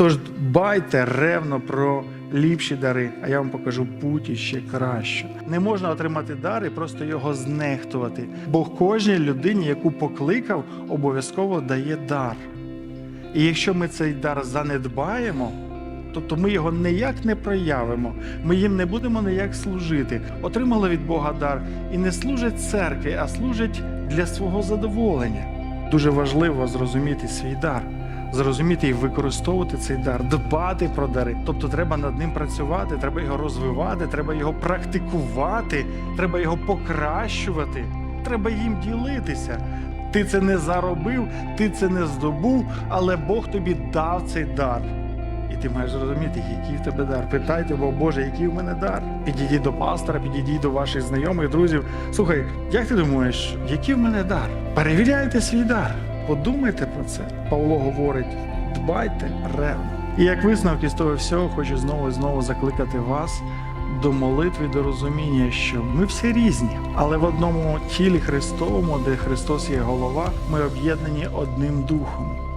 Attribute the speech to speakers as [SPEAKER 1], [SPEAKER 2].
[SPEAKER 1] Тож дбайте ревно про ліпші дари, а я вам покажу путь іще краще. Не можна отримати дар і просто його знехтувати. Бог кожній людині, яку покликав, обов'язково дає дар. І якщо ми цей дар занедбаємо, тобто ми його ніяк не проявимо, ми їм не будемо ніяк служити. Отримали від Бога дар і не служать церкві, а служать для свого задоволення. Дуже важливо зрозуміти свій дар, зрозуміти і використовувати цей дар, дбати про дари. Тобто треба над ним працювати, треба його розвивати, треба його практикувати, треба його покращувати, треба їм ділитися. Ти це не заробив, ти це не здобув, але Бог тобі дав цей дар. І ти маєш зрозуміти, який в тебе дар. Питайте, бо Боже, який в мене дар. Підійдіть до пастора, підійдіть до ваших знайомих, друзів. Слухай, як ти думаєш, який в мене дар? Перевіряйте свій дар. Подумайте про це. Павло говорить: дбайте ревно. І як висновки з того всього, хочу знову і знову закликати вас до молитви, до розуміння, що ми всі різні, але в одному тілі Христовому, де Христос є голова, ми об'єднані одним духом.